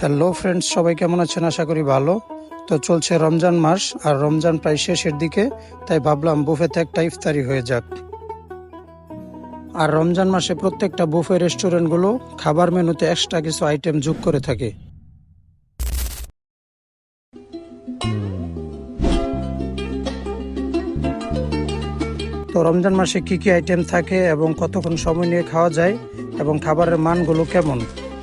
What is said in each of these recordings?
Hello friends সবাই কেমন আছেন? আশা করি ভালো। তো চলছে রমজান মাস, আর রমজান প্রায় শেষের দিকে, তাই ভাবলাম বুফেতে একটা ইফতারি হয়ে যাক। আর রমজান মাসে প্রত্যেকটা বুফে রেস্টুরেন্টগুলো খাবার মেনুতে এক্সট্রা কিছু আইটেম যোগ করে থাকে। তো রমজান মাসে কি কি আইটেম থাকে এবং কতক্ষণ সময় নিয়ে খাওয়া যায় এবং খাবারের মানগুলো কেমন?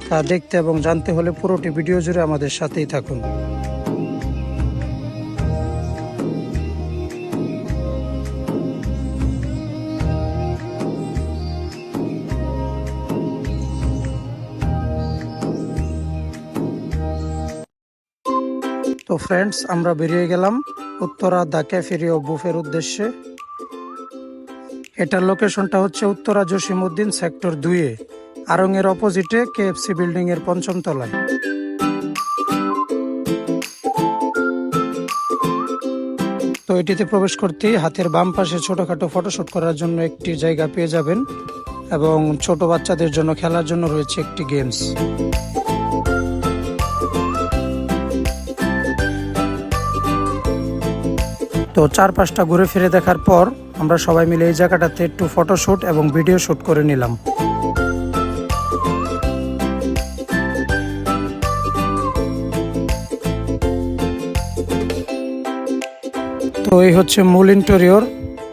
তা দেখতে এবং জানতে হলে পুরোটি ভিডিও জুড়ে আমাদের সাথেই থাকুন। তো ফ্রেন্ডস আমরা বেরিয়ে গেলাম উত্তরা দা ক্যাফেরিও বুফের উদ্দেশ্যে। এটার লোকেশনটা হচ্ছে উত্তরা জসিমউদ্দিন সেক্টর দুইয়ে আরঙের অপোজিটে কেএফসি বিল্ডিং এর পঞ্চম তলায়। তো এটিতে প্রবেশ করতেই হাতের বাম পাশে ছোটখাটো ফটোশুট করার জন্য একটি জায়গা পেয়ে যাবেন এবং ছোট বাচ্চাদের জন্য খেলার জন্য রয়েছে একটি গেমস। তো চারপাশটা ঘুরে ফিরে দেখার পর আমরা সবাই মিলে এই জায়গাটাতে একটু ফটোশুট এবং ভিডিও শুট করে নিলাম। তো এই হচ্ছে মূল ইন্টেরিয়র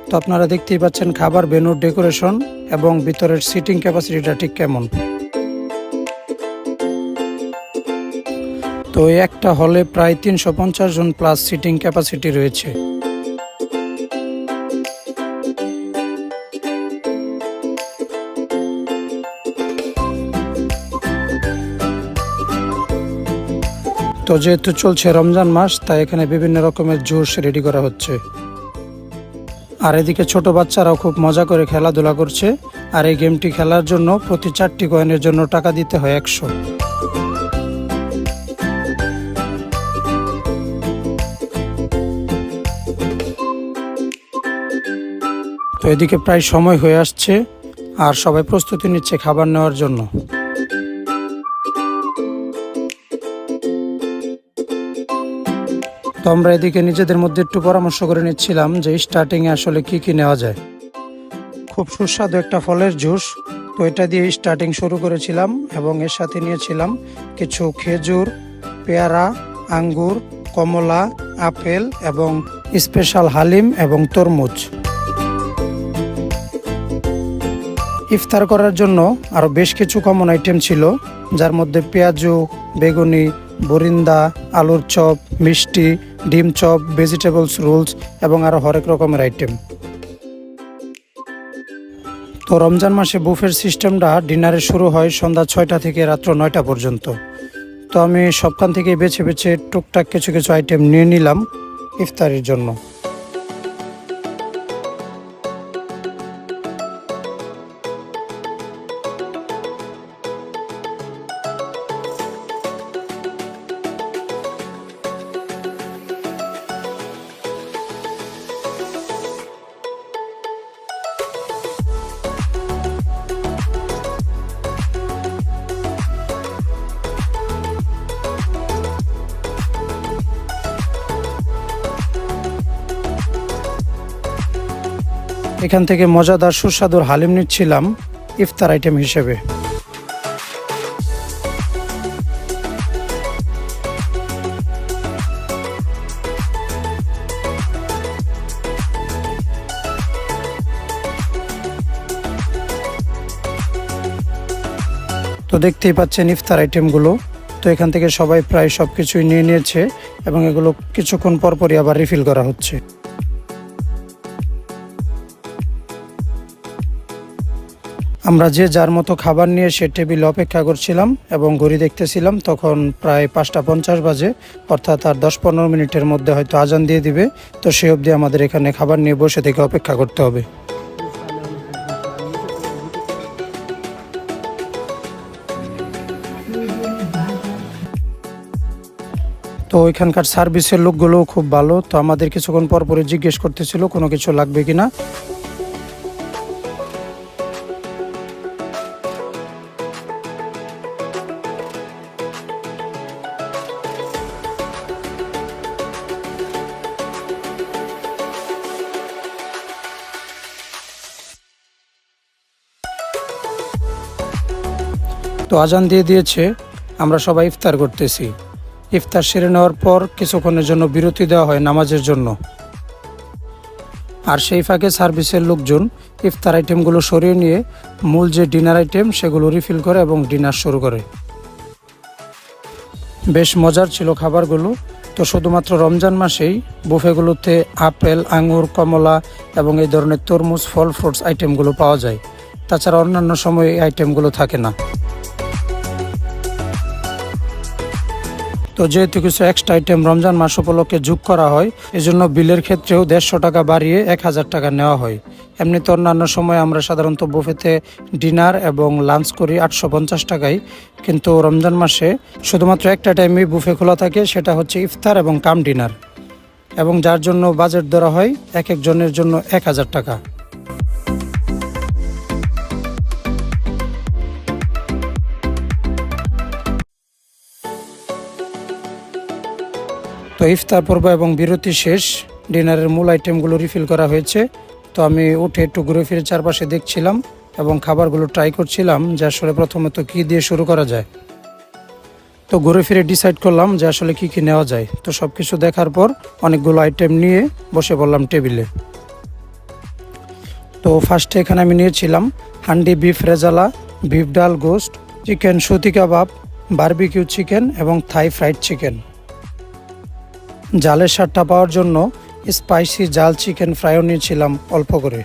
তো আপনারা দেখতেই পাচ্ছেন খাবার ভেনুর ডেকোরেশন এবং ভিতরের সিটিং ক্যাপাসিটিটা ঠিক কেমন। তো একটা হলে প্রায় তিনশো পঞ্চাশ জন প্লাস সিটিং ক্যাপাসিটি রয়েছে। তো যেহেতু চলছে রমজান মাস, তাই এখানে বিভিন্ন রকমের জুস রেডি করা হচ্ছে। আর এদিকে ছোট বাচ্চারাও খুব মজা করে খেলাধুলা করছে। আর এই গেমটি খেলার জন্য প্রতি চারটি কয়েনের জন্য টাকা দিতে হয় একশো। তো এদিকে প্রায় সময় হয়ে আসছে, আর সবাই প্রস্তুতি নিচ্ছে খাবার নেওয়ার জন্য। তো আমরা এদিকে নিজেদের মধ্যে একটু পরামর্শ করে নিচ্ছিলাম যে স্টার্টিংয়ে আসলে কি কি নেওয়া যায়। খুব সুস্বাদু একটা ফলের জুস। তো এটা দিয়ে স্টার্টিং শুরু করেছিলাম এবং এর সাথে নিয়েছিলাম কিছু খেজুর, পেয়ারা, আঙ্গুর, কমলা, আপেল এবং স্পেশাল হালিম এবং তরমুজ। ইফতার করার জন্য আরও বেশ কিছু কমন আইটেম ছিল, যার মধ্যে পেঁয়াজু, বেগুনি, বরিন্দা, আলুর চপ, মিষ্টি ডিম চপ ভেজিটেবলস রোলস এবং আরও হরেক রকমের আইটেম তো রমজান মাসে বুফের সিস্টেমটা ডিনারে শুরু হয় সন্ধ্যা ছয়টা থেকে রাত্র নয়টা পর্যন্ত। তো আমি সবখান থেকে বেছে বেছে টুকটাক কিছু কিছু আইটেম নিয়ে নিলাম ইফতারির জন্য। এখান থেকে মজাদার সুস্বাদুর হালিম নিচ্ছিলাম ইফতার আইটেম হিসেবে। তো দেখতেই পাচ্ছেন ইফতার আইটেমগুলো। তো এখান থেকে সবাই প্রায় সব কিছুই নিয়ে নিয়েছে এবং এগুলো কিছুক্ষণ পরপরই আবার রিফিল করা হচ্ছে। আমরা যে যার মতো খাবার নিয়ে সে টেবিল অপেক্ষা করছিলাম এবং ঘড়ি দেখতেছিলাম, তখন প্রায় পাঁচটা পঞ্চাশ বাজে, অর্থাৎ আর দশ পনেরো মিনিটের মধ্যে হয়তো আজান দিয়ে দিবে। তো সে অবধি আমাদের এখানে খাবার নিয়ে বসে থেকে অপেক্ষা করতে হবে। তো ওইখানকার সার্ভিসের লোকগুলোও খুব ভালো। তো আমাদের কিছুক্ষণ পর পরে জিজ্ঞেস করতেছিল, কোনো কিছু লাগবে কিনা? তো আজান দিয়ে দিয়েছে, আমরা সবাই ইফতার করতেছি। ইফতার সেরে নেওয়ার পর কিছুক্ষণের জন্য বিরতি দেওয়া হয় নামাজের জন্য। আর সেই ফাঁকে সার্ভিসের লোকজন ইফতার আইটেমগুলো সরিয়ে নিয়ে মূল যে ডিনার আইটেম সেগুলো রিফিল করে এবং ডিনার শুরু করে। বেশ মজার ছিল খাবারগুলো। তো শুধুমাত্র রমজান মাসেই বুফেগুলোতে আপেল, আঙুর, কমলা এবং এই ধরনের তরমুজ, ফল, ফ্রুটস আইটেমগুলো পাওয়া যায়। তাছাড়া অন্যান্য সময় এই আইটেমগুলো থাকে না। তো যেহেতু কিছু এক্সট্রা আইটেম রমজান মাস উপলক্ষে যোগ করা হয়, এজন্য বিলের ক্ষেত্রেও দেড়শো টাকা বাড়িয়ে এক হাজার টাকা নেওয়া হয়। এমনিতে অন্যান্য সময় আমরা সাধারণত বুফেতে ডিনার এবং লাঞ্চ করি আটশো পঞ্চাশ টাকায়। কিন্তু রমজান মাসে শুধুমাত্র একটা টাইমে বুফে খোলা থাকে, সেটা হচ্ছে ইফতার এবং কাম ডিনার এবং যার জন্য বাজেট ধরা হয় এক একজনের জন্য এক হাজার টাকা। তো ইফতার পর্ব এবং বিরতি শেষ। ডিনারের মূল আইটেমগুলো রিফিল করা হয়েছে। তো আমি উঠে একটু ঘুরে ফিরে চারপাশে দেখছিলাম এবং খাবারগুলো ট্রাই করছিলাম যে আসলে প্রথমে তো কী দিয়ে শুরু করা যায়। তো ঘুরে ফিরে ডিসাইড করলাম যে আসলে কী কী নেওয়া যায়। তো সব কিছু দেখার পর অনেকগুলো আইটেম নিয়ে বসে পড়লাম টেবিলে তো ফার্স্টে এখানে আমি নিয়েছিলাম হান্ডি বিফ রেজালা বিফ ডাল গোস্ট chicken suti kebab barbecue chicken এবং থাই ফ্রাইড চিকেন জালের স্বাদটা পাওয়ার জন্য স্পাইসি জাল চিকেন ফ্রাইও নিয়েছিলাম অল্প করে।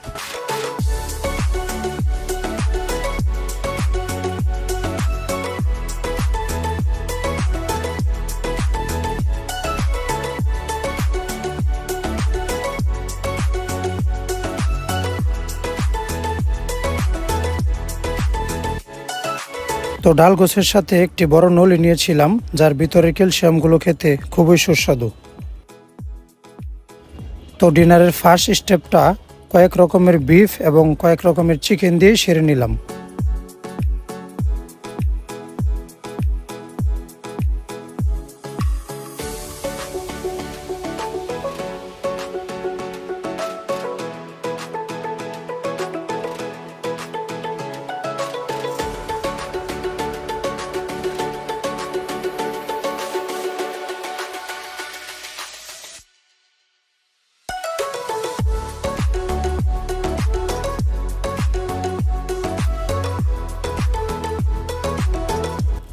তো ডাল গোছের সাথে একটি বড় নলি নিয়েছিলাম, যার ভিতরে ক্যালসিয়ামগুলো খেতে খুবই সুস্বাদু। তো ডিনারের ফার্স্ট স্টেপটা কয়েক রকমের বিফ এবং কয়েক রকমের চিকেন দিয়ে সেরে নিলাম।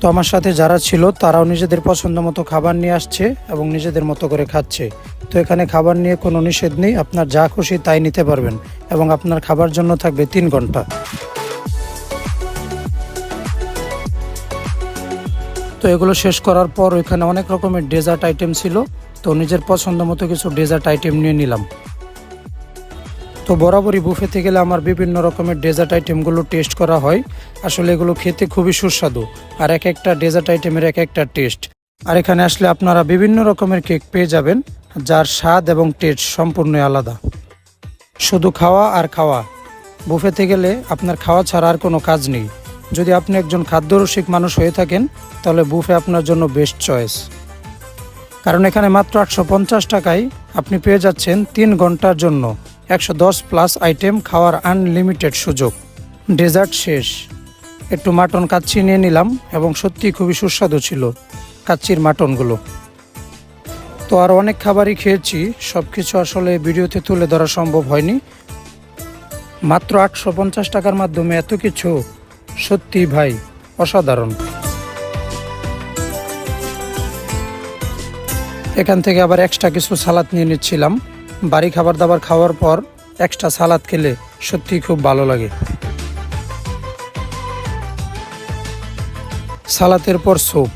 তো আমার সাথে যারা ছিল, তারাও নিজেদের পছন্দ মতো খাবার নিয়ে আসছে এবং নিজেদের মতো করে খাচ্ছে। তো এখানে খাবার নিয়ে কোনো নিষেধ নেই, আপনার যা খুশি তাই নিতে পারবেন এবং আপনার খাবার জন্য থাকবে তিন ঘণ্টা। তো এগুলো শেষ করার পর ওইখানে অনেক রকমের ডেজার্ট আইটেম ছিল, তো নিজের পছন্দ মতো কিছু ডেজার্ট আইটেম নিয়ে নিলাম। তো বরাবরই বুফেতে গেলে আমার বিভিন্ন রকমের ডেজার্ট আইটেমগুলো টেস্ট করা হয়। আসলে এগুলো খেতে খুবই সুস্বাদু, আর এক একটা ডেজার্ট আইটেমের এক একটা টেস্ট আর এখানে আসলে আপনারা বিভিন্ন রকমের কেক পেয়ে যাবেন, যার স্বাদ এবং টেস্ট সম্পূর্ণ আলাদা। শুধু খাওয়া আর খাওয়া। বুফেতে গেলে আপনার খাওয়া ছাড়া আর কোনো কাজ নেই। যদি আপনি একজন খাদ্যরসিক মানুষ হয়ে থাকেন, তাহলে বুফে আপনার জন্য বেস্ট চয়েস কারণ এখানে মাত্র আটশো পঞ্চাশ টাকায় আপনি পেয়ে যাচ্ছেন তিন ঘণ্টার জন্য। একশো দশ প্লাস আইটেম খাওয়ার আনলিমিটেড সুযোগ। ডেজার্ট শেষ। একটু মাটন কাচ্চি নিয়ে নিলাম এবং সত্যি খুবই সুস্বাদু ছিল কাচ্চির মাটনগুলো। তো আর অনেক খাবারই খেয়েছি সব কিছু আসলে ভিডিওতে তুলে ধরা সম্ভব হয়নি। মাত্র আটশো পঞ্চাশ টাকার মাধ্যমে এত কিছু? সত্যি ভাই, অসাধারণ। এখান থেকে আবার এক্সট্রা কিছু সালাদ নিয়ে নিচ্ছিলাম। বাড়ি খাবার দাবার খাওয়ার পর এক্সট্রা সালাদ খেলে সত্যি খুব ভালো লাগে। সালাতের পর স্যুপ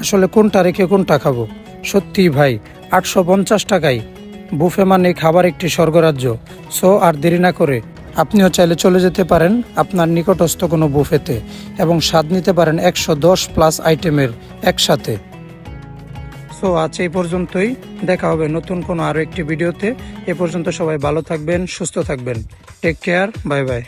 আসলে কোনটা রেখে কোনটা খাব? সত্যি ভাই, আটশো পঞ্চাশ টাকায় বুফে মানে খাবার একটি স্বর্গরাজ্য। সো আর দেরি না করে আপনিও চাইলে চলে যেতে পারেন আপনার নিকটস্থ কোনো বুফেতে এবং স্বাদ নিতে পারেন একশো দশ প্লাস আইটেমের একসাথে। সো আজ এই পর্যন্তই। দেখা হবে নতুন কোনো আরও একটি ভিডিওতে। এ পর্যন্ত সবাই ভালো থাকবেন, সুস্থ থাকবেন। Take care bye bye